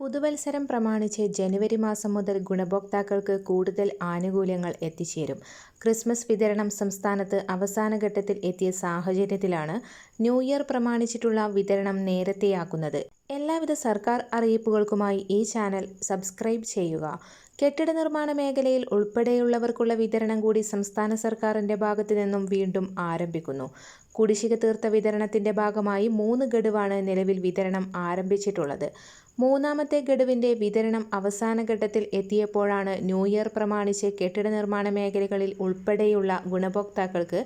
പുതുവത്സരം പ്രമാണിച്ച് ജനുവരി മാസം മുതൽ ഗുണഭോക്താക്കൾക്ക് കൂടുതൽ ആനുകൂല്യങ്ങൾ എത്തിച്ചേരും. ക്രിസ്മസ് വിതരണം സംസ്ഥാനത്ത് അവസാന ഘട്ടത്തിൽ എത്തിയ സാഹചര്യത്തിലാണ് ന്യൂ ഇയർ പ്രമാണിച്ചിട്ടുള്ള വിതരണം നേരത്തെയാക്കുന്നത്. എല്ലാവിധ സർക്കാർ അറിയിപ്പുകൾക്കുമായി ഈ ചാനൽ സബ്സ്ക്രൈബ് ചെയ്യുക. കെട്ടിട നിർമ്മാണ മേഖലയിൽ ഉൾപ്പെടെയുള്ളവർക്കുള്ള വിതരണം കൂടി സംസ്ഥാന സർക്കാരിന്റെ ഭാഗത്തു നിന്നും വീണ്ടും ആരംഭിക്കുന്നു. കുടിശ്ശിക തീർത്ത വിതരണത്തിന്റെ ഭാഗമായി മൂന്ന് ഗഡുവാണ് നിലവിൽ വിതരണം ആരംഭിച്ചിട്ടുള്ളത്. മൂന്നാമത്തെ ഗഡുവിന്റെ വിതരണം അവസാന ഘട്ടത്തിൽ എത്തിയപ്പോഴാണ് ന്യൂ ഇയർ പ്രമാണിച്ച് കെട്ടിട നിർമ്മാണ മേഖലകളിൽ ഉൾപ്പെടെയുള്ള ഗുണഭോക്താക്കൾക്ക്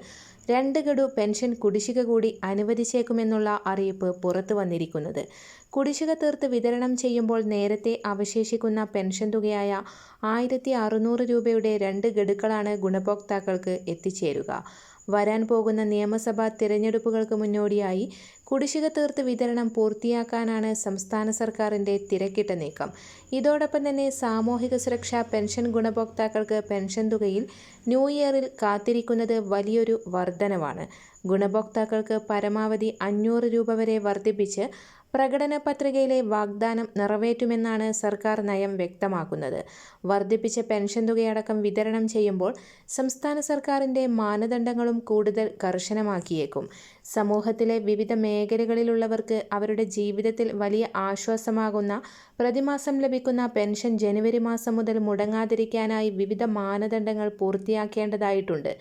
രണ്ട് ഗഡു പെൻഷൻ കുടിശ്ശിക കൂടി അനുവദിച്ചേക്കുമെന്നുള്ള അറിയിപ്പ് പുറത്തു വന്നിരിക്കുന്നത് കുടിശ്ശിക തീർത്ത് വിതരണം ചെയ്യുമ്പോൾ നേരത്തെ അവശേഷിക്കുന്ന പെൻഷൻ തുകയായ ആയിരത്തി അറുനൂറ് രൂപയുടെ രണ്ട് ഗഡുക്കളാണ് ഗുണഭോക്താക്കൾക്ക് എത്തിച്ചേരുക. വരാൻ പോകുന്ന നിയമസഭാ തിരഞ്ഞെടുപ്പുകൾക്ക് മുന്നോടിയായി കുടിശ്ശിക തീർത്ത് വിതരണം പൂർത്തിയാക്കാനാണ് സംസ്ഥാന സർക്കാരിന്റെ തിരക്കിട്ട നീക്കം. ഇതോടൊപ്പം തന്നെ സാമൂഹിക സുരക്ഷാ പെൻഷൻ ഗുണഭോക്താക്കൾക്ക് പെൻഷൻ തുകയിൽ ന്യൂ ഇയറിൽ കാത്തിരിക്കുന്നത് വലിയൊരു വർധനവാണ്. ഗുണഭോക്താക്കൾക്ക് പരമാവധി അഞ്ഞൂറ് രൂപ വരെ വർധിപ്പിച്ച് പ്രകടന പത്രികയിലെ വാഗ്ദാനം നിറവേറ്റുമെന്നാണ് സർക്കാർ നയം വ്യക്തമാക്കുന്നത്. വർദ്ധിപ്പിച്ച പെൻഷൻ തുകയടക്കം വിതരണം ചെയ്യുമ്പോൾ സംസ്ഥാന സർക്കാരിന്റെ മാനദണ്ഡങ്ങളും കൂടുതൽ കർശനമാക്കിയേക്കും. സമൂഹത്തിലെ വിവിധ മേഖലകളിലുള്ളവർക്ക് അവരുടെ ജീവിതത്തിൽ വലിയ ആശ്വാസമാകുന്ന പ്രതിമാസം ലഭിക്കുന്ന പെൻഷൻ ജനുവരി മാസം മുതൽ മുടങ്ങാതിരിക്കാനായി വിവിധ മാനദണ്ഡങ്ങൾ പൂർത്തിയാക്കേണ്ടതായിട്ടുണ്ട്.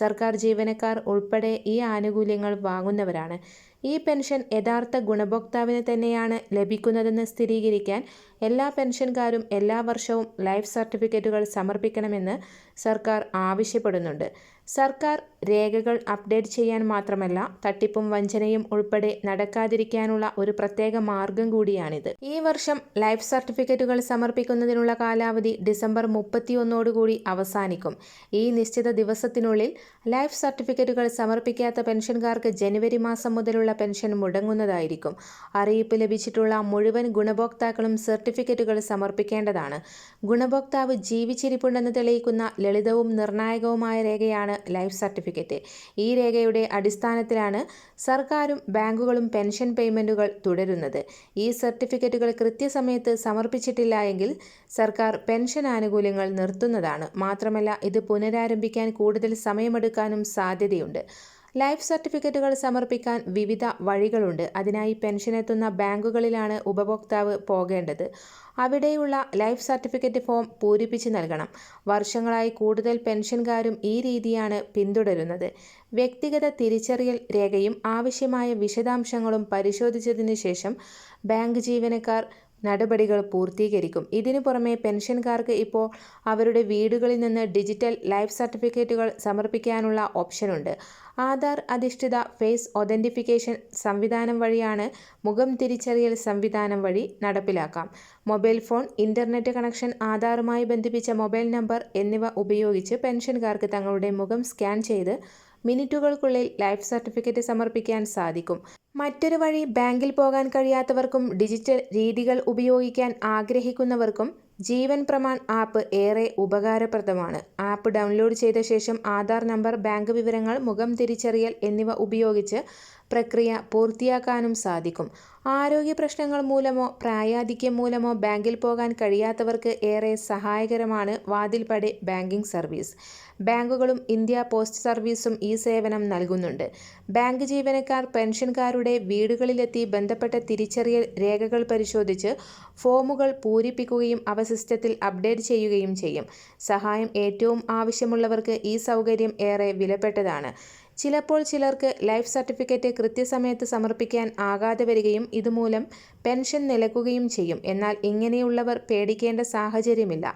സർക്കാർ ജീവനക്കാർ ഉൾപ്പെടെ ഈ ആനുകൂല്യങ്ങൾ വാങ്ങുന്നവരാണ്. ഈ പെൻഷൻ യഥാർത്ഥ ഗുണഭോക്താവിന് തന്നെയാണ് ലഭിക്കുന്നതെന്ന് സ്ഥിരീകരിക്കാൻ എല്ലാ പെൻഷൻകാരും എല്ലാ വർഷവും ലൈഫ് സർട്ടിഫിക്കറ്റുകൾ സമർപ്പിക്കണമെന്ന് സർക്കാർ ആവശ്യപ്പെടുന്നുണ്ട്. സർക്കാർ രേഖകൾ അപ്ഡേറ്റ് ചെയ്യാൻ മാത്രമല്ല തട്ടിപ്പും വഞ്ചനയും ഉൾപ്പെടെ നടക്കാതിരിക്കാനുള്ള ഒരു പ്രത്യേക മാർഗം കൂടിയാണിത്. ഈ വർഷം ലൈഫ് സർട്ടിഫിക്കറ്റുകൾ സമർപ്പിക്കുന്നതിനുള്ള കാലാവധി ഡിസംബർ മുപ്പത്തിയൊന്നോടുകൂടി അവസാനിക്കും. ഈ നിശ്ചിത ദിവസത്തിനുള്ളിൽ ലൈഫ് സർട്ടിഫിക്കറ്റുകൾ സമർപ്പിക്കാത്ത പെൻഷൻകാർക്ക് ജനുവരി മാസം മുതലുള്ള പെൻഷൻ മുടങ്ങുന്നതായിരിക്കും. അറിയിപ്പ് ലഭിച്ചിട്ടുള്ള മുഴുവൻ ഗുണഭോക്താക്കളും സർട്ടിഫിക്കറ്റുകൾ സമർപ്പിക്കേണ്ടതാണ്. ഗുണഭോക്താവ് ജീവിച്ചിരിപ്പുണ്ടെന്ന് തെളിയിക്കുന്ന ലളിതവും നിർണായകവുമായ രേഖയാണ് ലൈഫ് സർട്ടിഫിക്കറ്റ്. ഈ രേഖയുടെ അടിസ്ഥാനത്തിലാണ് സർക്കാരും ബാങ്കുകളും പെൻഷൻ പേയ്മെന്റുകൾ തുടരുന്നത്. ഈ സർട്ടിഫിക്കറ്റുകൾ കൃത്യസമയത്ത് സമർപ്പിച്ചിട്ടില്ല എങ്കിൽ സർക്കാർ പെൻഷൻ ആനുകൂല്യങ്ങൾ നിർത്തുന്നതാണ്. മാത്രമല്ല ഇത് പുനരാരംഭിക്കാൻ കൂടുതൽ സമയമെടുക്കാനും സാധ്യതയുണ്ട്. ലൈഫ് സർട്ടിഫിക്കറ്റുകൾ സമർപ്പിക്കാൻ വിവിധ വഴികളുണ്ട്. അതിനായി പെൻഷനെത്തുന്ന ബാങ്കുകളിലാണ് ഉപഭോക്താവ് പോകേണ്ടത്. അവിടെയുള്ള ലൈഫ് സർട്ടിഫിക്കറ്റ് ഫോം പൂരിപ്പിച്ച് നൽകണം. വർഷങ്ങളായി കൂടുതൽ പെൻഷൻകാരും ഈ രീതിയാണ് പിന്തുടരുന്നത്. വ്യക്തിഗത തിരിച്ചറിയൽ രേഖയും ആവശ്യമായ വിശദാംശങ്ങളും പരിശോധിച്ചതിന് ശേഷം ബാങ്ക് ജീവനക്കാർ നടപടികൾ പൂർത്തീകരിക്കും. ഇതിനു പുറമെ പെൻഷൻകാർക്ക് ഇപ്പോൾ അവരുടെ വീടുകളിൽ നിന്ന് ഡിജിറ്റൽ ലൈഫ് സർട്ടിഫിക്കറ്റുകൾ സമർപ്പിക്കാനുള്ള ഓപ്ഷനുണ്ട്. ആധാർ അധിഷ്ഠിത ഫേസ് ഒതന്റിഫിക്കേഷൻ സംവിധാനം വഴിയാണ് മുഖം തിരിച്ചറിയൽ സംവിധാനം വഴി നടപ്പിലാക്കാം. മൊബൈൽ ഫോൺ, ഇന്റർനെറ്റ് കണക്ഷൻ, ആധാറുമായി ബന്ധിപ്പിച്ച മൊബൈൽ നമ്പർ എന്നിവ ഉപയോഗിച്ച് പെൻഷൻകാർക്ക് തങ്ങളുടെ മുഖം സ്കാൻ ചെയ്ത് മിനിറ്റുകൾക്കുള്ളിൽ ലൈഫ് സർട്ടിഫിക്കറ്റ് സമർപ്പിക്കാൻ സാധിക്കും. മറ്റൊരു വഴി ബാങ്കിൽ പോകാൻ കഴിയാത്തവർക്കും ഡിജിറ്റൽ രീതികൾ ഉപയോഗിക്കാൻ ആഗ്രഹിക്കുന്നവർക്കും ജീവൻ പ്രമാൺ ആപ്പ് ഏറെ ഉപകാരപ്രദമാണ്. ആപ്പ് ഡൗൺലോഡ് ചെയ്ത ശേഷം ആധാർ നമ്പർ, ബാങ്ക് വിവരങ്ങൾ, മുഖം തിരിച്ചറിയൽ എന്നിവ ഉപയോഗിച്ച് പ്രക്രിയ പൂർത്തിയാക്കാനും സാധിക്കും. ആരോഗ്യ പ്രശ്നങ്ങൾ മൂലമോ പ്രായാധിക്യം മൂലമോ ബാങ്കിൽ പോകാൻ കഴിയാത്തവർക്ക് ഏറെ സഹായകരമാണ് വാതിൽപ്പടി ബാങ്കിംഗ് സർവീസ്. ബാങ്കുകളും ഇന്ത്യ പോസ്റ്റ് സർവീസും ഈ സേവനം നൽകുന്നുണ്ട്. ബാങ്ക് ജീവനക്കാർ പെൻഷൻകാരുടെ വീടുകളിലെത്തി ബന്ധപ്പെട്ട തിരിച്ചറിയൽ രേഖകൾ പരിശോധിച്ച് ഫോമുകൾ പൂരിപ്പിക്കുകയും അവ സിസ്റ്റത്തിൽ അപ്ഡേറ്റ് ചെയ്യുകയും ചെയ്യും. സഹായം ഏറ്റവും ആവശ്യമുള്ളവർക്ക് ഈ സൗകര്യം ഏറെ വിലപ്പെട്ടതാണ്. ചിലപ്പോൾ ചിലർക്ക് ലൈഫ് സർട്ടിഫിക്കറ്റ് കൃത്യസമയത്ത് സമർപ്പിക്കാൻ ആകാതെ വരികയും ഇതുമൂലം പെൻഷൻ നിലക്കുകയും ചെയ്യും. എന്നാൽ ഇങ്ങനെയുള്ളവർ പേടിക്കേണ്ട സാഹചര്യമില്ല.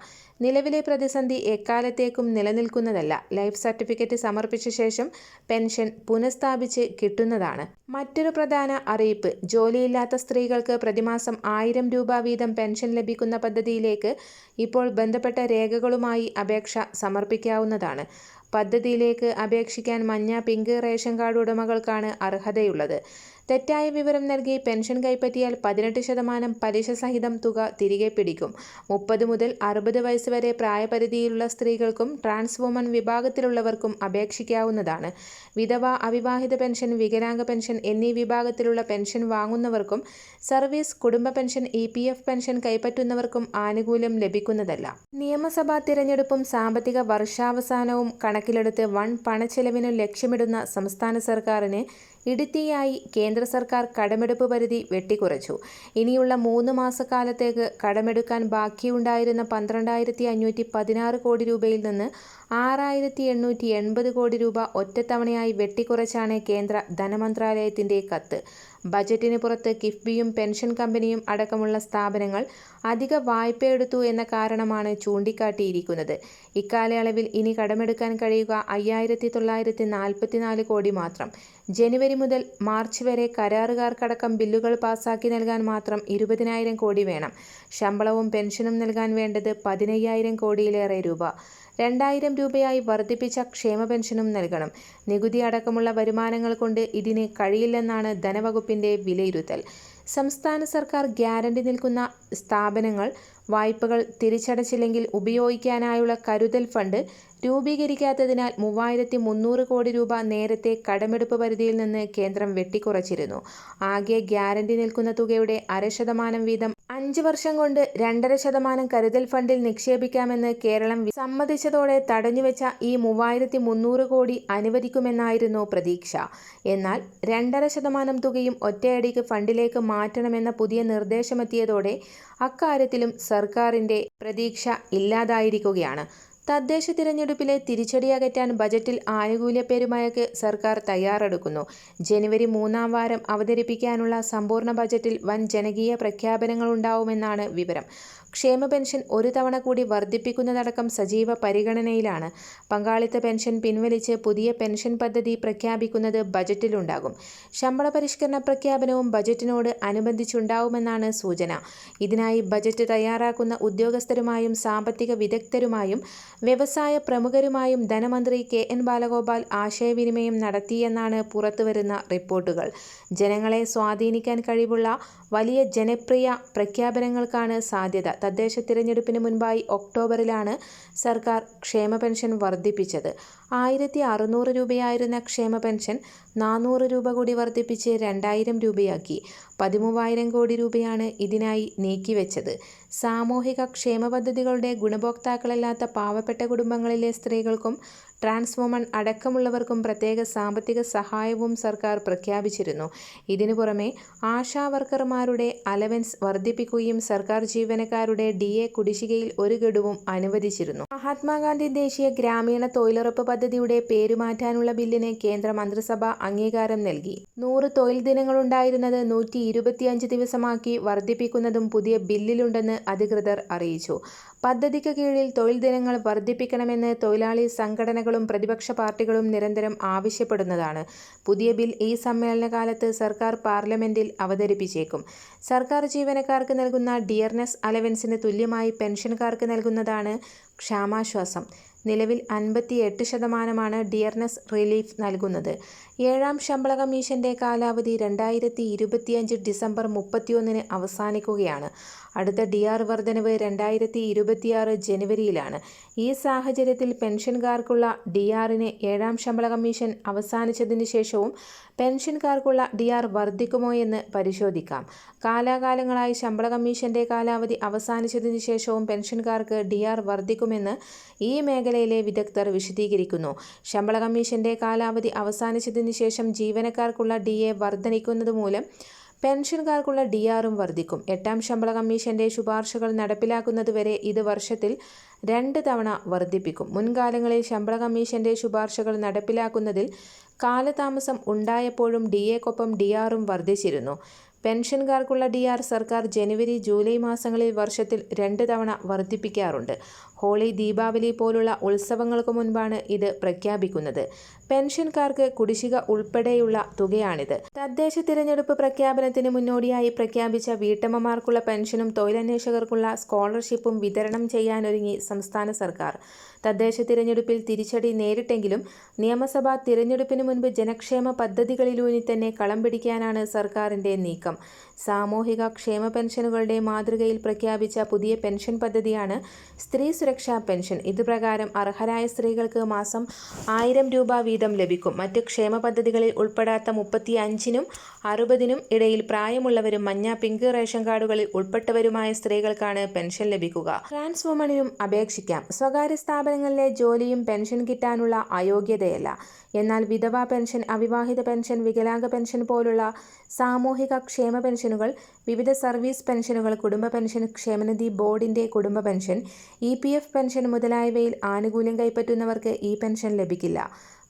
നിലവിലെ പ്രതിസന്ധി എക്കാലത്തേക്കും നിലനിൽക്കുന്നതല്ല. ലൈഫ് സർട്ടിഫിക്കറ്റ് സമർപ്പിച്ച ശേഷം പെൻഷൻ പുനഃസ്ഥാപിച്ച് കിട്ടുന്നതാണ്. മറ്റൊരു പ്രധാന അറിയിപ്പ് ജോലിയില്ലാത്ത സ്ത്രീകൾക്ക് പ്രതിമാസം ആയിരം രൂപ വീതം പെൻഷൻ ലഭിക്കുന്ന പദ്ധതിയിലേക്ക് ഇപ്പോൾ ബന്ധപ്പെട്ട രേഖകളുമായി അപേക്ഷ സമർപ്പിക്കാവുന്നതാണ്. പദ്ധതിയിലേക്ക് അപേക്ഷിക്കാൻ മഞ്ഞ, പിങ്ക് റേഷൻ കാർഡ് ഉടമകൾക്കാണ് അർഹതയുള്ളത്. തെറ്റായ വിവരം നൽകി പെൻഷൻ കൈപ്പറ്റിയാൽ പതിനെട്ട് ശതമാനം പലിശ സഹിതം തുക തിരികെ പിടിക്കും. മുപ്പത് മുതൽ അറുപത് വയസ്സ് വരെ പ്രായപരിധിയിലുള്ള സ്ത്രീകൾക്കും ട്രാൻസ് വുമൺ വിഭാഗത്തിലുള്ളവർക്കും അപേക്ഷിക്കാവുന്നതാണ്. വിധവ അവിവാഹിത പെൻഷൻ വികലാംഗ പെൻഷൻ എന്നീ വിഭാഗത്തിലുള്ള പെൻഷൻ വാങ്ങുന്നവർക്കും സർവീസ് കുടുംബ pension E P F pension കൈപ്പറ്റുന്നവർക്കും ആനുകൂല്യം ലഭിക്കുന്നതല്ല. നിയമസഭാ തിരഞ്ഞെടുപ്പും സാമ്പത്തിക വർഷാവസാനവും കണക്കിലെടുത്ത് വൺ പണച്ചെലവിനു ലക്ഷ്യമിടുന്ന സംസ്ഥാന സർക്കാരിന് ഇടുത്തിയായി കേന്ദ്ര സർക്കാർ കടമെടുപ്പ് പരിധി വെട്ടിക്കുറച്ചു. ഇനിയുള്ള മൂന്ന് മാസക്കാലത്തേക്ക് കടമെടുക്കാൻ ബാക്കിയുണ്ടായിരുന്ന പന്ത്രണ്ടായിരത്തി അഞ്ഞൂറ്റി പതിനാറ് കോടി രൂപയിൽ നിന്ന് ആറായിരത്തി എണ്ണൂറ്റി എൺപത് കോടി രൂപ ഒറ്റത്തവണയായി വെട്ടിക്കുറച്ചാണ് കേന്ദ്ര ധനമന്ത്രാലയത്തിന്റെ കത്ത്. ബജറ്റിന് പുറത്ത് കിഫ്ബിയും പെൻഷൻ കമ്പനിയും അടക്കമുള്ള സ്ഥാപനങ്ങൾ അധിക വായ്പയെടുത്തു എന്ന കാരണമാണ് ചൂണ്ടിക്കാട്ടിയിരിക്കുന്നത്. ഇക്കാലയളവിൽ ഇനി കടമെടുക്കാൻ കഴിയുക അയ്യായിരത്തി തൊള്ളായിരത്തി നാൽപ്പത്തിനാല് കോടി മാത്രം. ജനുവരി മുതൽ മാർച്ച് വരെ കരാറുകാർക്കടക്കം ബില്ലുകൾ പാസാക്കി നൽകാൻ മാത്രം ഇരുപതിനായിരം കോടി വേണം. ശമ്പളവും പെൻഷനും നൽകാൻ വേണ്ടത് പതിനയ്യായിരം കോടിയിലേറെ രൂപ. രണ്ടായിരം രൂപയായി വർദ്ധിപ്പിച്ച ക്ഷേമ പെൻഷനും നൽകണം. നികുതി അടക്കമുള്ള വരുമാനങ്ങൾ കൊണ്ട് ഇതിന് കഴിയില്ലെന്നാണ് ധനവകുപ്പിന്റെ വിലയിരുത്തൽ. സംസ്ഥാന സർക്കാർ ഗ്യാരണ്ടി നിൽക്കുന്ന സ്ഥാപനങ്ങൾ വായ്പകൾ തിരിച്ചടച്ചില്ലെങ്കിൽ ഉപയോഗിക്കാനായുള്ള കരുതൽ ഫണ്ട് രൂപീകരിക്കാത്തതിനാൽ മൂവായിരത്തി മുന്നൂറ് കോടി രൂപ നേരത്തെ കടമെടുപ്പ് പരിധിയിൽ നിന്ന് കേന്ദ്രം വെട്ടിക്കുറച്ചിരുന്നു. ആകെ ഗ്യാരണ്ടി നിൽക്കുന്ന തുകയുടെ അര ശതമാനം വീതം അഞ്ച് വർഷം കൊണ്ട് രണ്ടര ശതമാനം കരുതൽ ഫണ്ടിൽ നിക്ഷേപിക്കാമെന്ന് കേരളം സമ്മതിച്ചതോടെ തടഞ്ഞുവെച്ച ഈ മൂവായിരത്തി മുന്നൂറ് കോടി അനുവദിക്കുമെന്നായിരുന്നു പ്രതീക്ഷ. എന്നാൽ രണ്ടര ശതമാനം തുകയും ഒറ്റയടിക്ക് ഫണ്ടിലേക്ക് മാറ്റണമെന്ന പുതിയ നിർദ്ദേശമെത്തിയതോടെ അക്കാര്യത്തിലും സർക്കാരിന്റെ പ്രതീക്ഷ ഇല്ലാതായിരിക്കുകയാണ്. തദ്ദേശ തിരഞ്ഞെടുപ്പിലെ തിരിച്ചടിയകറ്റാൻ ബജറ്റിൽ ആനുകൂല്യ പെരുമഴയ്ക്ക് സർക്കാർ തയ്യാറെടുക്കുന്നു. ജനുവരി മൂന്നാം വാരം അവതരിപ്പിക്കാനുള്ള സമ്പൂർണ ബജറ്റിൽ വൻ ജനകീയ പ്രഖ്യാപനങ്ങളുണ്ടാവുമെന്നാണ് വിവരം. ക്ഷേമ പെൻഷൻ ഒരു തവണ കൂടി വർദ്ധിപ്പിക്കുന്നതടക്കം സജീവ പരിഗണനയിലാണ്. പങ്കാളിത്ത പെൻഷൻ പിൻവലിച്ച് പുതിയ പെൻഷൻ പദ്ധതി പ്രഖ്യാപിക്കുന്നത് ബജറ്റിലുണ്ടാകും. ശമ്പള പരിഷ്കരണ പ്രഖ്യാപനവും ബജറ്റിനോട് അനുബന്ധിച്ചുണ്ടാവുമെന്നാണ് സൂചന. ഇതിനായി ബജറ്റ് തയ്യാറാക്കുന്ന ഉദ്യോഗസ്ഥരുമായും സാമ്പത്തിക വിദഗ്ധരുമായും വ്യവസായ പ്രമുഖരുമായും ധനമന്ത്രി കെ എൻ ബാലഗോപാൽ ആശയവിനിമയം നടത്തിയെന്നാണ് പുറത്തുവരുന്ന റിപ്പോർട്ടുകൾ. ജനങ്ങളെ സ്വാധീനിക്കാൻ കഴിവുള്ള വലിയ ജനപ്രിയ പ്രഖ്യാപനങ്ങൾക്കാണ് സാധ്യത. തദ്ദേശ തിരഞ്ഞെടുപ്പിന് മുൻപായി ഒക്ടോബറിലാണ് സർക്കാർ ക്ഷേമ പെൻഷൻ വർദ്ധിപ്പിച്ചത്. ആയിരത്തി അറുന്നൂറ് രൂപയായിരുന്ന ക്ഷേമ പെൻഷൻ നാനൂറ് രൂപ കൂടി വർദ്ധിപ്പിച്ച് രണ്ടായിരം രൂപയാക്കി. പതിമൂവായിരം കോടി രൂപയാണ് ഇതിനായി നീക്കിവെച്ചത്. സാമൂഹിക ക്ഷേമ പദ്ധതികളുടെ ഗുണഭോക്താക്കളല്ലാത്ത പാവപ്പെട്ട കുടുംബങ്ങളിലെ സ്ത്രീകൾക്കും ട്രാൻസ് വുമൺ അടക്കമുള്ളവർക്കും പ്രത്യേക സാമ്പത്തിക സഹായവും സർക്കാർ പ്രഖ്യാപിച്ചിരുന്നു. ഇതിനു പുറമെ ആശാ വർക്കർമാരുടെ അലവൻസ് വർദ്ധിപ്പിക്കുകയും സർക്കാർ ജീവനക്കാരുടെ ഡി എ കുടിശ്ശികയിൽ ഒരു ഗഡുവും അനുവദിച്ചിരുന്നു. മഹാത്മാഗാന്ധി ദേശീയ ഗ്രാമീണ തൊഴിലുറപ്പ് പദ്ധതിയുടെ പേരുമാറ്റാനുള്ള ബില്ലിന് കേന്ദ്ര മന്ത്രിസഭ അംഗീകാരം നൽകി. നൂറ് തൊഴിൽ ദിനങ്ങളുണ്ടായിരുന്നത് നൂറ്റി ഇരുപത്തിയഞ്ച് ദിവസമാക്കി വർദ്ധിപ്പിക്കുന്നതും പുതിയ ബില്ലിലുണ്ടെന്ന് അധികൃതർ അറിയിച്ചു. പദ്ധതിക്ക് കീഴിൽ തൊഴിൽ ദിനങ്ങൾ വർദ്ധിപ്പിക്കണമെന്ന് തൊഴിലാളി സംഘടനകളും പ്രതിപക്ഷ പാർട്ടികളും നിരന്തരം ആവശ്യപ്പെടുന്നതാണ്. പുതിയ ബിൽ ഈ സമ്മേളനകാലത്ത് സർക്കാർ പാർലമെന്റിൽ അവതരിപ്പിച്ചേക്കും. സർക്കാർ ജീവനക്കാർക്ക് നൽകുന്ന ഡിയർനെസ് അലവൻസിന് തുല്യമായി പെൻഷൻകാർക്ക് നൽകുന്നതാണ് ക്ഷാമാശ്വാസം. നിലവിൽ അൻപത്തി എട്ട് ശതമാനമാണ് ഡിയർനെസ് റിലീഫ് നൽകുന്നത്. ഏഴാം ശമ്പള കമ്മീഷന്റെ കാലാവധി രണ്ടായിരത്തി ഇരുപത്തിയഞ്ച് ഡിസംബർ മുപ്പത്തിയൊന്നിന് അവസാനിക്കുകയാണ്. അടുത്ത ഡി ആർ വർധനവ് രണ്ടായിരത്തി ഇരുപത്തിയാറ് ജനുവരിയിലാണ്. ഈ സാഹചര്യത്തിൽ പെൻഷൻകാർക്കുള്ള ഡി ആറിന് ഏഴാം ശമ്പള കമ്മീഷൻ അവസാനിച്ചതിന് ശേഷവും പെൻഷൻകാർക്കുള്ള ഡി ആർ വർദ്ധിക്കുമോ എന്ന് പരിശോധിക്കാം. കാലാകാലങ്ങളായി ശമ്പള കമ്മീഷന്റെ കാലാവധി അവസാനിച്ചതിന് ശേഷവും പെൻഷൻകാർക്ക് ഡി ആർ വർദ്ധിക്കുമെന്ന് ഈ മേഖലയിലെ വിദഗ്ധർ വിശദീകരിക്കുന്നു. ശമ്പള കമ്മീഷന്റെ കാലാവധി അവസാനിച്ചതിനു ശേഷം ജീവനക്കാർക്കുള്ള ഡി എ വർധനിക്കുന്നത് മൂലം പെൻഷൻകാർക്കുള്ള ഡി ആറും വർദ്ധിക്കും എട്ടാം ശമ്പള കമ്മീഷന്റെ ശുപാർശകൾ നടപ്പിലാക്കുന്നതുവരെ ഇത് വർഷത്തിൽ രണ്ട് തവണ വർദ്ധിപ്പിക്കും മുൻകാലങ്ങളിൽ ശമ്പള കമ്മീഷന്റെ ശുപാർശകൾ നടപ്പിലാക്കുന്നതിൽ കാലതാമസം ഉണ്ടായപ്പോഴും ഡി എക്കൊപ്പം ഡി ആറും വർദ്ധിച്ചിരുന്നു. പെൻഷൻകാർക്കുള്ള ഡി ആർ സർക്കാർ ജനുവരി ജൂലൈ മാസങ്ങളിൽ വർഷത്തിൽ രണ്ട് തവണ വർദ്ധിപ്പിക്കാറുണ്ട്. ഹോളി ദീപാവലി പോലുള്ള ഉത്സവങ്ങൾക്ക് മുൻപാണ് ഇത് പ്രഖ്യാപിക്കുന്നത്. പെൻഷൻകാർക്ക് കുടിശ്ശിക ഉൾപ്പെടെയുള്ള തുകയാണിത്. തദ്ദേശ തിരഞ്ഞെടുപ്പ് പ്രഖ്യാപനത്തിന് മുന്നോടിയായി പ്രഖ്യാപിച്ച വീട്ടമ്മമാർക്കുള്ള പെൻഷനും തൊഴിലന്വേഷകർക്കുള്ള സ്കോളർഷിപ്പും വിതരണം ചെയ്യാനൊരുങ്ങി സംസ്ഥാന സർക്കാർ. തദ്ദേശ തിരഞ്ഞെടുപ്പിൽ തിരിച്ചടി നേരിട്ടെങ്കിലും നിയമസഭാ തിരഞ്ഞെടുപ്പിന് മുൻപ് ജനക്ഷേമ പദ്ധതികളിലൂന്നി തന്നെ കളം പിടിക്കാനാണ് സർക്കാരിന്റെ നീക്കം. സാമൂഹിക ക്ഷേമ പെൻഷനുകളുടെ മാതൃകയിൽ പ്രഖ്യാപിച്ച പുതിയ പെൻഷൻ പദ്ധതിയാണ് സ്ത്രീ സുരക്ഷാ പെൻഷൻ. ഇതുപ്രകാരം അർഹരായ സ്ത്രീകൾക്ക് മാസം ആയിരം രൂപ വീതം ലഭിക്കും. മറ്റ് ക്ഷേമ പദ്ധതികളിൽ ഉൾപ്പെടാത്ത മുപ്പത്തി അഞ്ചിനും അറുപതിനും ഇടയിൽ പ്രായമുള്ളവരും മഞ്ഞ പിങ്ക് റേഷൻ കാർഡുകളിൽ ഉൾപ്പെട്ടവരുമായ സ്ത്രീകൾക്കാണ് പെൻഷൻ ലഭിക്കുക. ട്രാൻസ് വുമണിനും അപേക്ഷിക്കാം. സ്വകാര്യ സ്ഥാപനങ്ങളിലെ ജോലിയും പെൻഷൻ കിട്ടാനുള്ള അയോഗ്യതയല്ല. എന്നാൽ വിധവാ പെൻഷൻ അവിവാഹിത പെൻഷൻ വികലാംഗ പെൻഷൻ പോലുള്ള സാമൂഹിക ക്ഷേമ പെൻഷനുകൾ വിവിധ സർവീസ് പെൻഷനുകൾ കുടുംബ പെൻഷൻ ക്ഷേമനിധി ബോർഡിന്റെ കുടുംബ pension E P F pension മുതലായവയിൽ ആനുകൂല്യം കൈപ്പറ്റുന്നവർക്ക് ഈ പെൻഷൻ ലഭിക്കില്ല.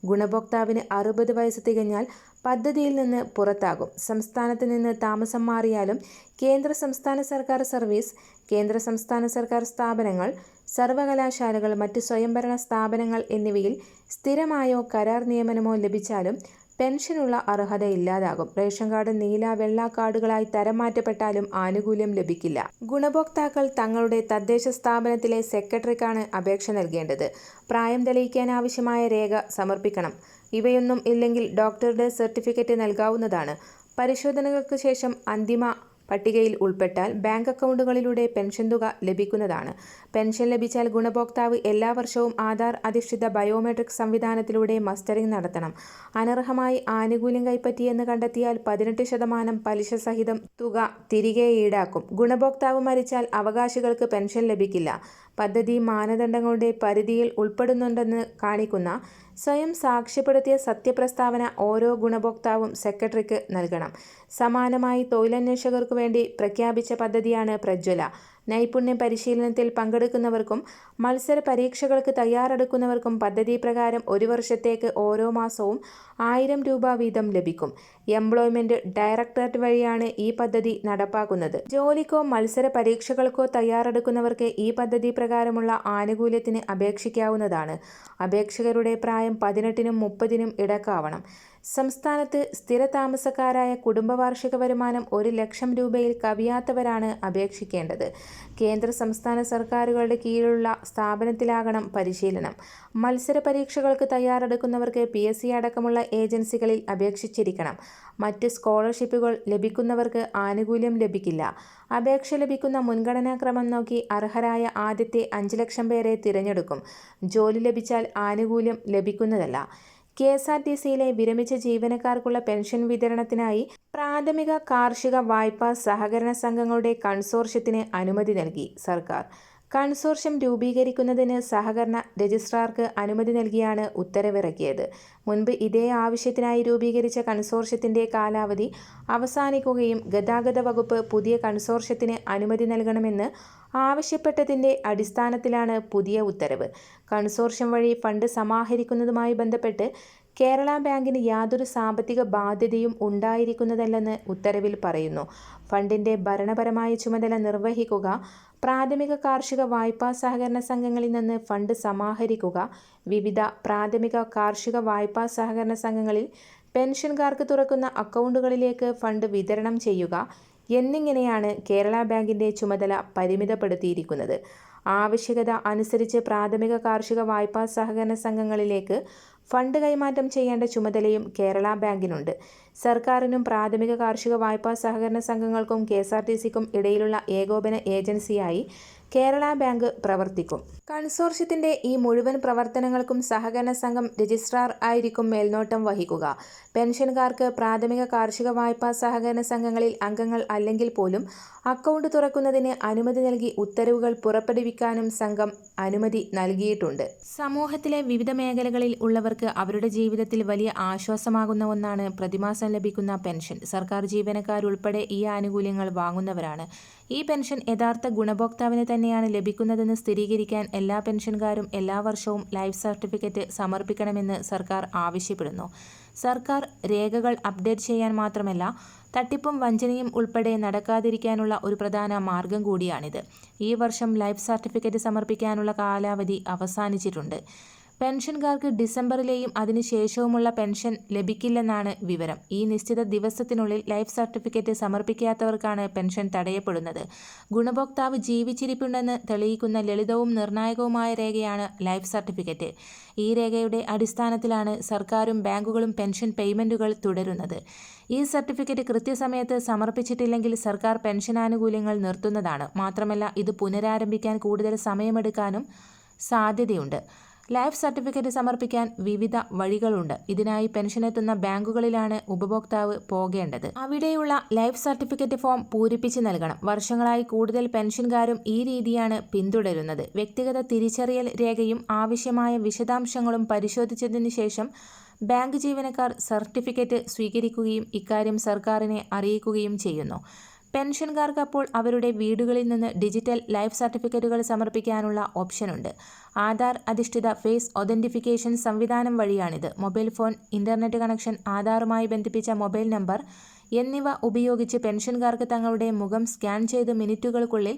ഗുണഭോക്താവിന് അറുപത് വയസ്സ് തികഞ്ഞാൽ പദ്ധതിയിൽ നിന്ന് പുറത്താകും. സംസ്ഥാനത്ത് നിന്ന് താമസം മാറിയാലും കേന്ദ്ര സംസ്ഥാന സർക്കാർ സർവീസ് കേന്ദ്ര സംസ്ഥാന സർക്കാർ സ്ഥാപനങ്ങൾ സർവകലാശാലകൾ മറ്റ് സ്വയംഭരണ സ്ഥാപനങ്ങൾ എന്നിവയിൽ സ്ഥിരമായോ കരാർ നിയമനമോ ലഭിച്ചാലും പെൻഷനുള്ള അർഹത ഇല്ലാതാകും. റേഷൻ കാർഡ് നീല വെള്ള കാർഡുകളായി തരം മാറ്റപ്പെട്ടാലും ആനുകൂല്യം ലഭിക്കില്ല. ഗുണഭോക്താക്കൾ തങ്ങളുടെ തദ്ദേശ സ്ഥാപനത്തിലെ സെക്രട്ടറിക്കാണ് അപേക്ഷ നൽകേണ്ടത്. പ്രായം തെളിയിക്കാൻ ആവശ്യമായ രേഖ സമർപ്പിക്കണം. ഇവയൊന്നും ഇല്ലെങ്കിൽ ഡോക്ടറുടെ സർട്ടിഫിക്കറ്റ് നൽകാവുന്നതാണ്. പരിശോധനകൾക്ക് ശേഷം അന്തിമ പട്ടികയിൽ ഉൾപ്പെട്ടാൽ ബാങ്ക് അക്കൗണ്ടുകളിലൂടെ പെൻഷൻ തുക ലഭിക്കുന്നതാണ്. പെൻഷൻ ലഭിച്ചാൽ ഗുണഭോക്താവ് എല്ലാ വർഷവും ആധാർ അധിഷ്ഠിത ബയോമെട്രിക് സംവിധാനത്തിലൂടെ മസ്റ്ററിംഗ് നടത്തണം. അനർഹമായി ആനുകൂല്യം കൈപ്പറ്റിയെന്ന് കണ്ടെത്തിയാൽ പതിനെട്ട് ശതമാനം പലിശ സഹിതം തുക തിരികെ ഈടാക്കും. ഗുണഭോക്താവ് മരിച്ചാൽ അവകാശികൾക്ക് പെൻഷൻ ലഭിക്കില്ല. പദ്ധതി മാനദണ്ഡങ്ങളുടെ പരിധിയിൽ ഉൾപ്പെടുന്നുണ്ടെന്ന് കാണിക്കുന്ന സ്വയം സാക്ഷ്യപ്പെടുത്തിയ സത്യപ്രസ്താവന ഓരോ ഗുണഭോക്താവും സെക്രട്ടറിക്ക് നൽകണം. സമാനമായി തൊഴിലന്വേഷകർക്കു വേണ്ടി പ്രഖ്യാപിച്ച പദ്ധതിയാണ് പ്രജ്വല. നൈപുണ്യ പരിശീലനത്തിൽ പങ്കെടുക്കുന്നവർക്കും മത്സര പരീക്ഷകൾക്ക് തയ്യാറെടുക്കുന്നവർക്കും പദ്ധതി പ്രകാരം ഒരു വർഷത്തേക്ക് ഓരോ മാസവും ആയിരം രൂപ വീതം ലഭിക്കും. എംപ്ലോയ്മെന്റ് ഡയറക്ടറേറ്റ് വഴിയാണ് ഈ പദ്ധതി നടപ്പാക്കുന്നത്. ജോലിക്കോ മത്സര പരീക്ഷകൾക്കോ തയ്യാറെടുക്കുന്നവർക്ക് ഈ പദ്ധതി പ്രകാരമുള്ള ആനുകൂല്യത്തിന് അപേക്ഷിക്കാവുന്നതാണ്. അപേക്ഷകരുടെ പ്രായം പതിനെട്ടിനും മുപ്പതിനും ഇടക്കാവണം. സംസ്ഥാനത്ത് സ്ഥിര താമസക്കാരായ കുടുംബവാർഷിക വരുമാനം ഒരു ലക്ഷം രൂപയിൽ കവിയാത്തവരാണ് അപേക്ഷിക്കേണ്ടത്. കേന്ദ്ര സംസ്ഥാന സർക്കാരുകളുടെ കീഴിലുള്ള സ്ഥാപനത്തിലാകണം പരിശീലനം. മത്സര പരീക്ഷകൾക്ക് തയ്യാറെടുക്കുന്നവർക്ക് പി. എസ്. സി. അടക്കമുള്ള ഏജൻസികളിൽ അപേക്ഷിച്ചിരിക്കണം. മറ്റ് സ്കോളർഷിപ്പുകൾ ലഭിക്കുന്നവർക്ക് ആനുകൂല്യം ലഭിക്കില്ല. അപേക്ഷ ലഭിക്കുന്ന മുൻഗണനാക്രമം നോക്കി അർഹരായ ആദ്യത്തെ അഞ്ച് ലക്ഷം പേരെ തിരഞ്ഞെടുക്കും. ജോലി ലഭിച്ചാൽ ആനുകൂല്യം ലഭിക്കുന്നതല്ല. കെ എസ് ആർ ടി സിയിലെ വിരമിച്ച ജീവനക്കാർക്കുള്ള പെൻഷൻ വിതരണത്തിനായി പ്രാഥമിക കാർഷിക വായ്പാ സഹകരണ സംഘങ്ങളുടെ കൺസോർഷ്യത്തിന് അനുമതി നൽകി സർക്കാർ. കൺസോർഷ്യം രൂപീകരിക്കുന്നതിന് സഹകരണ രജിസ്ട്രാർക്ക് അനുമതി നൽകിയാണ് ഉത്തരവിറക്കിയത്. മുൻപ് ഇതേ ആവശ്യത്തിനായി രൂപീകരിച്ച കൺസോർഷ്യത്തിന്റെ കാലാവധി അവസാനിക്കുകയും ഗതാഗത വകുപ്പ് പുതിയ കൺസോർഷ്യത്തിന് അനുമതി നൽകണമെന്ന് ആവശ്യപ്പെട്ടതിന്റെ അടിസ്ഥാനത്തിലാണ് പുതിയ ഉത്തരവ്. കൺസോർഷ്യം വഴി ഫണ്ട് സമാഹരിക്കുന്നതുമായി ബന്ധപ്പെട്ട് കേരള ബാങ്കിന് യാതൊരു സാമ്പത്തിക ബാധ്യതയും ഉണ്ടായിരിക്കുന്നതല്ലെന്ന് ഉത്തരവിൽ പറയുന്നു. ഫണ്ടിന്റെ ഭരണപരമായ ചുമതല നിർവഹിക്കുക പ്രാഥമിക കാർഷിക വായ്പാ സഹകരണ സംഘങ്ങളിൽ നിന്ന് ഫണ്ട് സമാഹരിക്കുക വിവിധ പ്രാഥമിക കാർഷിക വായ്പാ സഹകരണ സംഘങ്ങളിൽ പെൻഷൻകാർക്ക് തുറക്കുന്ന അക്കൗണ്ടുകളിലേക്ക് ഫണ്ട് വിതരണം ചെയ്യുക എന്നിങ്ങനെയാണ് കേരള ബാങ്കിന്റെ ചുമതല പരിമിതപ്പെടുത്തിയിരിക്കുന്നത്. ആവശ്യകത അനുസരിച്ച് പ്രാഥമിക കാർഷിക വായ്പാ സഹകരണ സംഘങ്ങളിലേക്ക് ഫണ്ട് കൈമാറ്റം ചെയ്യേണ്ട ചുമതലയും കേരള ബാങ്കിനുണ്ട്. സർക്കാരിനും പ്രാഥമിക കാർഷിക വായ്പാ സഹകരണ സംഘങ്ങൾക്കും കെ ഇടയിലുള്ള ഏകോപന ഏജൻസിയായി കേരള ബാങ്ക് പ്രവർത്തിക്കും. കൺസോർഷ്യത്തിന്റെ ഈ മുഴുവൻ പ്രവർത്തനങ്ങൾക്കും സഹകരണ സംഘം രജിസ്ട്രാർ ആയിരിക്കും മേൽനോട്ടം വഹിക്കുക. പെൻഷൻകാർക്ക് പ്രാഥമിക കാർഷിക വായ്പാ സഹകരണ സംഘങ്ങളിൽ അംഗങ്ങൾ അല്ലെങ്കിൽ പോലും അക്കൗണ്ട് തുറക്കുന്നതിന് അനുമതി നൽകി ഉത്തരവുകൾ പുറപ്പെടുവിക്കാനും സംഘം അനുമതി നൽകിയിട്ടുണ്ട്. സമൂഹത്തിലെ വിവിധ മേഖലകളിൽ ഉള്ളവർക്ക് അവരുടെ ജീവിതത്തിൽ വലിയ ആശ്വാസമാകുന്ന ഒന്നാണ് പ്രതിമാസം ലഭിക്കുന്ന പെൻഷൻ. സർക്കാർ ജീവനക്കാരുൾപ്പെടെ ഈ ആനുകൂല്യങ്ങൾ വാങ്ങുന്നവരാണ്. ഈ പെൻഷൻ യഥാർത്ഥ ഗുണഭോക്താവിന് തന്നെയാണ് ലഭിക്കുന്നതെന്ന് സ്ഥിരീകരിക്കാൻ എല്ലാ പെൻഷൻകാരും എല്ലാ വർഷവും ലൈഫ് സർട്ടിഫിക്കറ്റ് സമർപ്പിക്കണമെന്ന് സർക്കാർ ആവശ്യപ്പെടുന്നു. സർക്കാർ രേഖകൾ അപ്ഡേറ്റ് ചെയ്യാൻ മാത്രമല്ല തട്ടിപ്പും വഞ്ചനയും ഉൾപ്പെടെ നടക്കാതിരിക്കാനുള്ള ഒരു പ്രധാന മാർഗം കൂടിയാണിത്. ഈ വർഷം ലൈഫ് സർട്ടിഫിക്കറ്റ് സമർപ്പിക്കാനുള്ള കാലാവധി അവസാനിച്ചിട്ടുണ്ട്. പെൻഷൻകാർക്ക് ഡിസംബറിലെയും അതിനുശേഷവുമുള്ള പെൻഷൻ ലഭിക്കില്ലെന്നാണ് വിവരം. ഈ നിശ്ചിത ദിവസത്തിനുള്ളിൽ ലൈഫ് സർട്ടിഫിക്കറ്റ് സമർപ്പിക്കാത്തവർക്കാണ് പെൻഷൻ തടയപ്പെടുന്നത്. ഗുണഭോക്താവ് ജീവിച്ചിരിപ്പുണ്ടെന്ന് തെളിയിക്കുന്ന ലളിതവും നിർണായകവുമായ രേഖയാണ് ലൈഫ് സർട്ടിഫിക്കറ്റ്. ഈ രേഖയുടെ അടിസ്ഥാനത്തിലാണ് സർക്കാരും ബാങ്കുകളും പെൻഷൻ പേയ്മെന്റുകൾ തുടരുന്നത്. ഈ സർട്ടിഫിക്കറ്റ് കൃത്യസമയത്ത് സമർപ്പിച്ചിട്ടില്ലെങ്കിൽ സർക്കാർ പെൻഷൻ ആനുകൂല്യങ്ങൾ നിർത്തുന്നതാണ്. മാത്രമല്ല ഇത് പുനരാരംഭിക്കാൻ കൂടുതൽ സമയമെടുക്കാനും സാധ്യതയുണ്ട്. ലൈഫ് സർട്ടിഫിക്കറ്റ് സമർപ്പിക്കാൻ വിവിധ വഴികളുണ്ട്. ഇതിനായി പെൻഷനെത്തുന്ന ബാങ്കുകളിലാണ് ഉപഭോക്താവ് പോകേണ്ടത്. അവിടെയുള്ള ലൈഫ് സർട്ടിഫിക്കറ്റ് ഫോം പൂരിപ്പിച്ച് നൽകണം. വർഷങ്ങളായി കൂടുതൽ പെൻഷൻകാരും ഈ രീതിയാണ് പിന്തുടരുന്നത്. വ്യക്തിഗത തിരിച്ചറിയൽ രേഖയും ആവശ്യമായ വിശദാംശങ്ങളും പരിശോധിച്ചതിന് ശേഷം ബാങ്ക് ജീവനക്കാർ സർട്ടിഫിക്കറ്റ് സ്വീകരിക്കുകയും ഇക്കാര്യം സർക്കാരിനെ അറിയിക്കുകയും ചെയ്യുന്നു. പെൻഷൻകാർക്ക് അപ്പോൾ അവരുടെ വീടുകളിൽ നിന്ന് ഡിജിറ്റൽ ലൈഫ് സർട്ടിഫിക്കറ്റുകൾ സമർപ്പിക്കാനുള്ള ഓപ്ഷനുണ്ട്. ആധാർ അധിഷ്ഠിത ഫേസ് ഒതന്റിഫിക്കേഷൻ സംവിധാനം വഴിയാണിത്. മൊബൈൽ ഫോൺ ഇന്റർനെറ്റ് കണക്ഷൻ ആധാറുമായി ബന്ധിപ്പിച്ച മൊബൈൽ നമ്പർ എന്നിവ ഉപയോഗിച്ച് പെൻഷൻകാർക്ക് തങ്ങളുടെ മുഖം സ്കാൻ ചെയ്ത് മിനിറ്റുകൾക്കുള്ളിൽ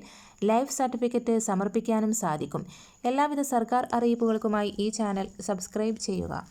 ലൈഫ് സർട്ടിഫിക്കറ്റ് സമർപ്പിക്കാനും സാധിക്കും. എല്ലാവിധ സർക്കാർ അറിയിപ്പുകൾക്കുമായി ഈ ചാനൽ സബ്സ്ക്രൈബ് ചെയ്യുക.